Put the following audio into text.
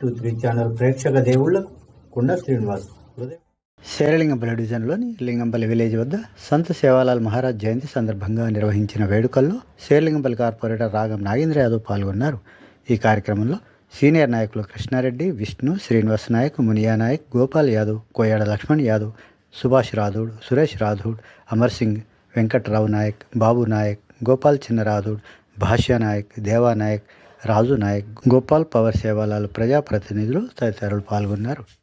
Three channel ప్రేక్షక దేవుళ్ళకు కుండ శ్రీనివాస్ శేరలింగంపల్లి డివిజన్లోని లింగంపల్లి విలేజ్ వద్ద సంత సేవాలాల్ మహారాజ్ జయంతి సందర్భంగా నిర్వహించిన వేడుకల్లో శేరలింగంపల్లి కార్పొరేటర్ రాగం నాగేంద్ర యాదవ్ పాల్గొన్నారు. ఈ కార్యక్రమంలో సీనియర్ నాయకులు కృష్ణారెడ్డి విష్ణు శ్రీనివాస్ నాయక్ మునియా నాయక్ గోపాల్ యాదవ్ కోయాడ లక్ష్మణ్ యాదవ్ సుభాష్ రాథోడ్ సురేష్ రాథోడ్ అమర్ సింగ్ వెంకట్రావు నాయక్ బాబు నాయక్ గోపాల్ చిన్న రాథోడ్ భాష్య నాయక్ దేవా నాయక్ రాజు నాయక్ గోపాల్ పవర్ సేవాలాలు ప్రజాప్రతినిధులు తదితరులు పాల్గొన్నారు.